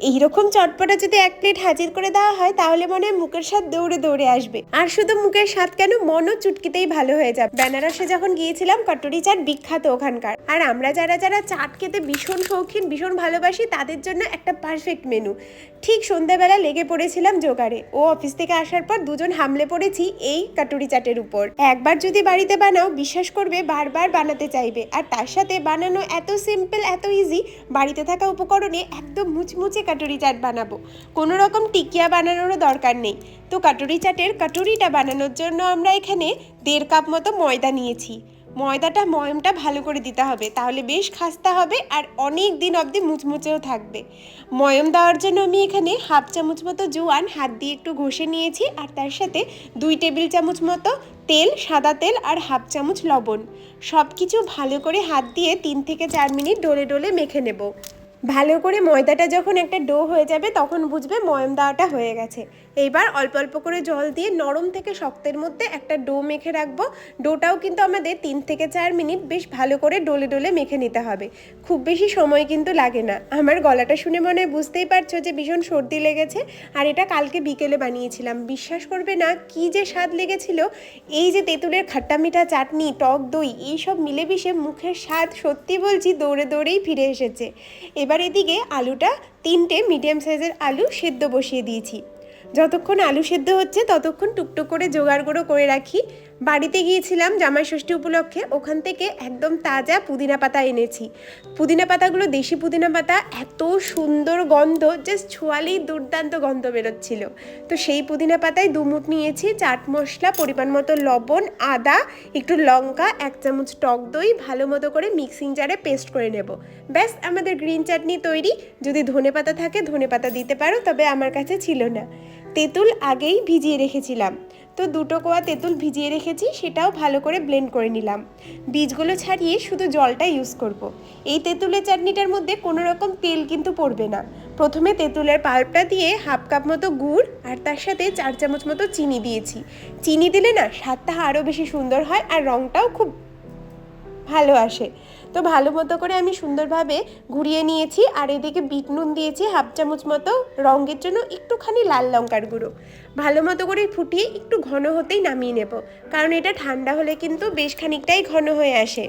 এইরকম চটপটা যদি এক প্লেট হাজির করে দেওয়া হয়, তাহলে মনে হয় মুখের স্বাদ দৌড়ে দৌড়ে আসবে। আর শুধু মুখের স্বাদ কেন, মনও চুটকিতেই ভালো হয়ে যাবে। বেনারসে যখন গিয়েছিলাম কটুরি চাট বিখ্যাত ওখানকার। আর আমরা যারা যারা চাট খেতে ভীষণ শৌখিন, ভীষণ ভালোবাসি, তাদের জন্য একটা পারফেক্ট মেনু ঠিক সন্ধ্যাবেলা লেগে পড়েছিলাম জোগাড়ে। ও অফিস থেকে আসার পর দুজন হামলে পড়েছি এই কাটুরি চাটের উপর। একবার যদি বাড়িতে বানাও, বিশ্বাস করবে বারবার বানাতে চাইবে। আর তার সাথে বানানো এত সিম্পল এত ইজি বাড়িতে থাকা উপকরণে একদম মুচমুচে কাটুরি চাট বানাবো। কোনো রকম টিকিয়া বানানোরও দরকার নেই। তো কাটুরি চাটের কাটুরিটা বানানোর জন্য আমরা এখানে দেড় কাপ মতো ময়দা নিয়েছি। ময়দাটা, ময়মটা ভালো করে দিতে হবে। তাহলে বেশ খাস্তা হবে আর অনেক দিন অবধি মুচমুচেও থাকবে। ময়ম দেওয়ার জন্য আমি এখানে হাফ চামচ মতো জোয়ান, হাত দিয়ে একটু ঘষে নিয়েছি আর তার সাথে দুই টেবিল চামচ মতো তেল, সাদা তেল আর হাফ চামচ লবণ। সব কিছু ভালো করে হাত দিয়ে তিন থেকে চার মিনিট ডলে ডলে মেখে নেব। ভালো করে ময়দাটা যখন একটা ডো হয়ে যাবে তখন বুঝবে ময়ম দেওয়াটা হয়ে গেছে। এইবার অল্প অল্প করে জল দিয়ে নরম থেকে শক্তের মধ্যে একটা ডো মেখে রাখব। ডোটাও কিন্তু আমাদের তিন থেকে চার মিনিট বেশ ভালো করে ডোলে ডোলে মেখে নিতে হবে। খুব বেশি সময় কিন্তু লাগে না। আমার গলাটা শুনে মনে হয় বুঝতেই পারছ যে ভীষণ সর্দি লেগেছে। আর এটা কালকে বিকেলে বানিয়েছিলাম। বিশ্বাস করবে না, কি যে স্বাদ লেগেছিল। এই যে তেঁতুলের খাট্টা মিঠা চাটনি, টক দই এইসব মিলে মিশে মুখের স্বাদ সত্যি বলছি দৌড়ে দৌড়েই ফিরে এসেছে। এবার এদিকে আলুটা তিনটে মিডিয়াম সাইজের আলু সেদ্ধ বসিয়ে দিয়েছি। যতক্ষণ আলু সেদ্ধ হচ্ছে ততক্ষণ টুকটুক করে জোগাড় গুঁড়ো করে রাখি। বাড়িতে গিয়েছিলাম জামাই ষষ্ঠী উপলক্ষে। ওখান থেকে একদম তাজা পুদিনা পাতা এনেছি। পুদিনা পাতাগুলো, দেশি পুদিনা পাতা, এত সুন্দর গন্ধ জাস্ট ছোয়ালেই দুর্দান্ত গন্ধ বেরোচ্ছিল। তো সেই পুদিনা পাতায় দুমুট নিয়েছি, চাট মশলা, পরিমাণ মতো লবণ, আদা, একটু লঙ্কা, এক চামচ টক দই, ভালো মতো করে মিক্সিং জারে পেস্ট করে নেব। ব্যাস, আমাদের গ্রিন চাটনি তৈরি। যদি ধনে পাতা থাকে, ধনে পাতা দিতে পারো, তবে আমার কাছে ছিল না। তেঁতুল আগেই ভিজিয়ে রেখেছিলাম। তো দুটো কোয়া তেঁতুল ভিজিয়ে রেখেছি, সেটাও ভালো করে ব্লেন্ড করে নিলাম। বীজগুলো ছাড়িয়ে শুধু জলটা ইউজ করব। এই তেঁতুলের চাটনিটার মধ্যে কোনো রকম তেল কিন্তু পড়বে না। প্রথমে তেঁতুলের পাল্পটা দিয়ে হাফ কাপ মতো গুড় আর তার সাথে চার চামচ মতো চিনি দিয়েছি। চিনি দিলে না স্বাদটা আরও বেশি সুন্দর হয় আর রঙটাও খুব ভালো আসে। তো ভালো মতো করে আমি সুন্দরভাবে ঘুরিয়ে নিয়েছি আর এদিকে বিট নুন দিয়েছি হাফ চামচ মতো রঙের জন্য একটুখানি লাল লঙ্কার গুঁড়ো। ভালো মতো করে ফুটিয়ে একটু ঘন হতেই নামিয়ে নেব, কারণ এটা ঠান্ডা হলে কিন্তু বেশ খানিকটাই ঘন হয়ে আসে।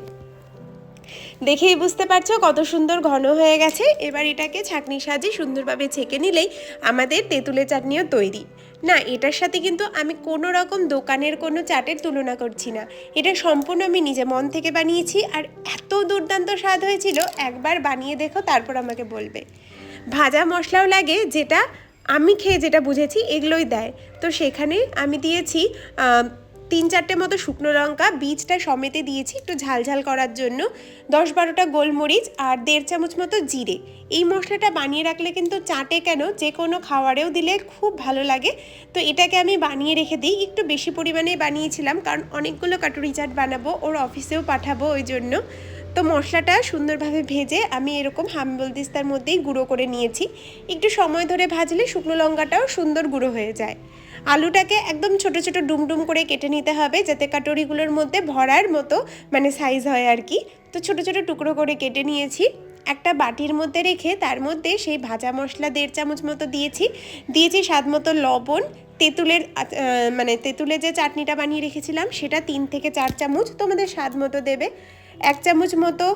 দেখেই বুঝতে পারছ কত সুন্দর ঘন হয়ে গেছে, এবার এটাকে ছাঁকনি সাজিয়ে সুন্দরভাবে ছেঁকে নিলেই আমাদের তেঁতুলের চাটনিও তৈরি। না, এটার সাথে কিন্তু আমি কোনো রকম দোকানের কোনো চাটের তুলনা করছি না, এটা সম্পূর্ণ আমি নিজে মন থেকে বানিয়েছি আর এত দুর্দান্ত স্বাদ হয়েছিল, একবার বানিয়ে দেখো, তারপর আমাকে বলবে। ভাজা মশলাও লাগে, যেটা আমি খেয়ে যেটা বুঝেছি, এগুলোই দেয়। তো সেখানে আমি দিয়েছি তিন চারটে মতো শুকনো লঙ্কা, বীজটা সমেতে দিয়েছি একটু ঝালঝাল করার জন্য। দশ বারোটা গোলমরিচ আর দেড় চামচ মতো জিরে। এই মশলাটা বানিয়ে রাখলে কিন্তু চাটে কেন, যে কোনো খাবারেও দিলে খুব ভালো লাগে। তো এটাকে আমি বানিয়ে রেখে দিই, একটু বেশি পরিমাণে বানিয়েছিলাম, কারণ অনেকগুলো কাটুরি চাট বানাবো, ওর অফিসেও পাঠাবো ওই জন্য। তো মশলাটা সুন্দরভাবে ভেজে আমি এরকম হাম্বল দিস্তার মধ্যেই গুঁড়ো করে নিয়েছি। একটু সময় ধরে ভাজলে শুকনো লঙ্কাটাও সুন্দর গুঁড়ো হয়ে যায়। আলুটাকে একদম ছোট ছোট ডুমডুম করে কেটে নিতে হবে যাতে কাটরিগুলোর মধ্যে ভরার মতো মানে সাইজ হয় আর কি। তো ছোট ছোট টুকরো করে কেটে নিয়েছি। একটা বাটির মধ্যে রেখে তার মধ্যে সেই ভাজা মশলা দেড় চামচ মতো দিয়েছি। দিয়েছি স্বাদ মতো লবণ, তেঁতুলের মানে তেঁতুলের যে চাটনিটা বানিয়ে রেখেছিলাম সেটা তিন থেকে চার চামচ তোমাদের স্বাদ মতো দেবে। এক চামচ মতো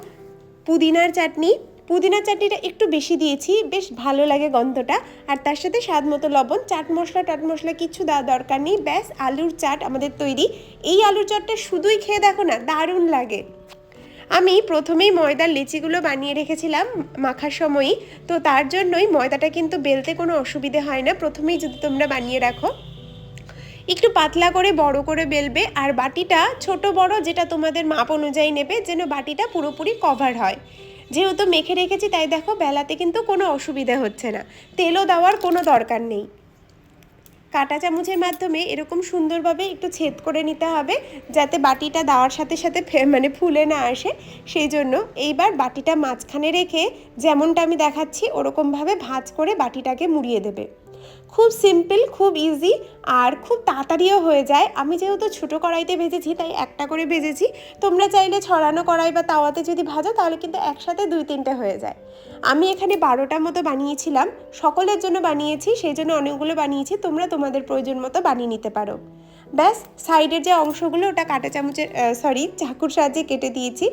পুদিনার চাটনি। পুদিনার চাটনিটা একটু বেশি দিয়েছি, বেশ ভালো লাগে গন্ধটা। আর তার সাথে স্বাদ মতো লবণ, চাট মশলা, টাট মশলা কিছু দেওয়া দরকার নেই। ব্যাস, আলুর চাট আমাদের তৈরি। এই আলুর চাটটা শুধুই খেয়ে দেখো না, দারুণ লাগে। আমি প্রথমেই ময়দার লেচিগুলো বানিয়ে রেখেছিলাম মাখার সময়ই। তো তার জন্যই ময়দাটা কিন্তু বেলতে কোনো অসুবিধে হয় না। প্রথমেই যদি তোমরা বানিয়ে রাখো। একটু পাতলা করে, বড় করে বেলবে। আর বাটিটা ছোট বড়, যেটা তোমাদের মাপ অনুযায়ী নেবে, যেন বাটিটা পুরোপুরি কভার হয়। যেহেতু মেখে রেখেছি, তাই দেখো বেলাতে কিন্তু কোনো অসুবিধা হচ্ছে না। তেলও দেওয়ার কোনো দরকার নেই। কাটা চামচের মাধ্যমে এরকম সুন্দরভাবে একটু ছেদ করে নিতে হবে, যাতে বাটিটা দেওয়ার সাথে সাথে মানে ফুলে না আসে। সেই জন্য এইবার বাটিটা মাঝখানে রেখে, যেমনটা আমি দেখাচ্ছি, ওরকমভাবে ভাঁজ করে বাটিটাকে মুড়িয়ে দেবে। খুব সিম্পল খুব ইজি আর খুব তাড়াতাড়িও হয়ে যায়। আমি যেহেতু ছোটো কড়াইতে ভেজেছি, তাই একটা করে ভেজেছি। তোমরা চাইলে ছড়ানো কড়াই বা তাওয়াতে যদি ভাজো, তাহলে কিন্তু একসাথে দুই তিনটে হয়ে যায়। আমি এখানে বারোটা মতো বানিয়েছিলাম। সকলের জন্য বানিয়েছি সেই জন্য অনেকগুলো বানিয়েছি। তোমরা তোমাদের প্রয়োজন মতো বানিয়ে নিতে পারো। ব্যাস, সাইডের যে অংশগুলো, ওটা কাঁটা চামচের সরি চাকুর সাহায্যে কেটে দিয়েছি।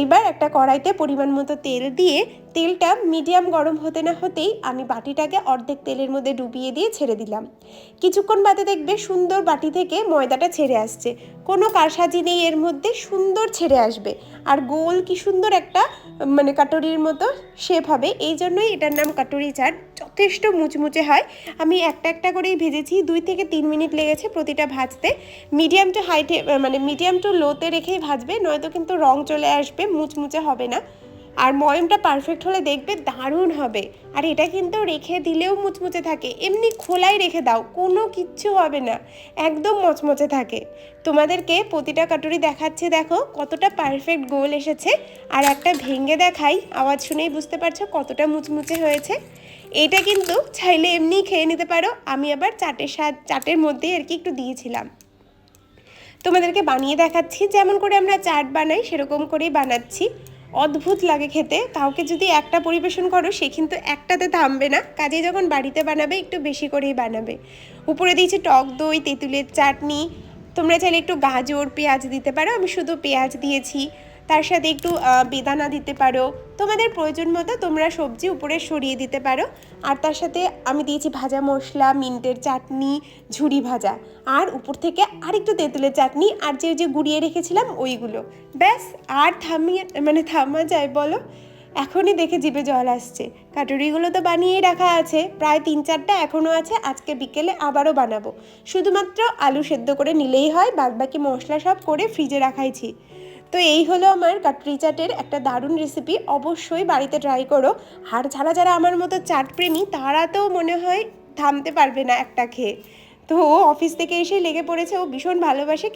এইবার একটা কড়াইতে পরিমাণ মতো তেল দিয়ে তেলটা মিডিয়াম গরম হতে না হতেই আমি বাটিটাকে অর্ধেক তেলের মধ্যে ডুবিয়ে দিয়ে ছেড়ে দিলাম। কিছুক্ষণ বাদে দেখবে সুন্দর বাটি থেকে ময়দাটা ছেড়ে আসছে। কোনো কারসাজি নেই এর মধ্যে, সুন্দর ছেড়ে আসবে। আর গোল কি সুন্দর একটা মানে কাটুরির মতো শেপ হবে। এই জন্যই এটার নাম কাটুরি চাট। যথেষ্ট মুচমুচে হয়। আমি একটা একটা করেই ভেজেছি, দুই থেকে তিন মিনিট লেগেছে প্রতিটা ভাজতে। মিডিয়াম টু হাইটে মানে মিডিয়াম টু লোতে রেখেই ভাজবে, নয়তো কিন্তু রং চলে আসবে, মুচমুচে হবে না। আর ময়মটা পারফেক্ট হলে দেখবে দারুণ হবে। আর এটা কিন্তু রেখে দিলেও মুচমুচে থাকে। এমনি খোলাই রেখে দাও, কোনো কিচ্ছু হবে না। একদম মচমচে থাকে। তোমাদেরকে প্রতিটা কাটুরি দেখাচ্ছে, দেখো কতটা পারফেক্ট গোল এসেছে। আর একটা ভেঙে দেখাই, আওয়াজ শুনেই বুঝতে পারছ কতটা মুচমুচে হয়েছে। এটা কিন্তু চাইলে এমনি খেয়ে নিতে পারো। আমি আবার চাটের স্বাদ, চাটের মধ্যেই আর কি একটু দিয়েছিলাম। তোমাদেরকে বানিয়ে দেখাচ্ছি, যেমন করে আমরা চাট বানাই, সেরকম করেই বানাচ্ছি। অদ্ভুত লাগে খেতে। কাউকে যদি একটা পরিবেশন করো, সে কিন্তু একটাতে থামবে না। কাজে যখন বাড়িতে বানাবে, একটু বেশি করেই বানাবে। উপরে দিয়েছি টক দই, তেঁতুলের চাটনি। তোমরা চাইলে একটু গাজর, পেঁয়াজ দিতে পারো। আমি শুধু পেঁয়াজ দিয়েছি। তার সাথে একটু বেদানা দিতে পারো। তোমাদের প্রয়োজন মতো তোমরা সবজি উপরে সরিয়ে দিতে পারো। আর তার সাথে আমি দিয়েছি ভাজা মশলা, মিন্টের চাটনি ঝুড়ি ভাজা। আর উপর থেকে আর একটু তেঁতুলের চাটনি, আর যে যে গুঁড়িয়ে রেখেছিলাম ওইগুলো। ব্যাস, আর থামিয়ে মানে থামা যায় বলো? এখনই দেখে জিভে জল আসছে। কাটুরিগুলো তো বানিয়েই রাখা আছে। প্রায় তিন চারটা এখনও আছে। আজকে বিকেলে আবারও বানাবো। শুধুমাত্র আলু সেদ্ধ করে নিলেই হয়। বাদবাকি মশলা সব করে ফ্রিজে রাখাইছি। তো এই হলো আমার কাটরি চাটের একটা দারুণ রেসিপি অবশ্যই বাড়িতে ট্রাই করো। আর যারা যারা আমার মতো চাট প্রেমী তারা তো মনে হয় থামতে পারবে না একটা খেয়ে। তো ও অফিস থেকে এসে লেগে পড়েছে, ও ভীষণ ভালোবাসে।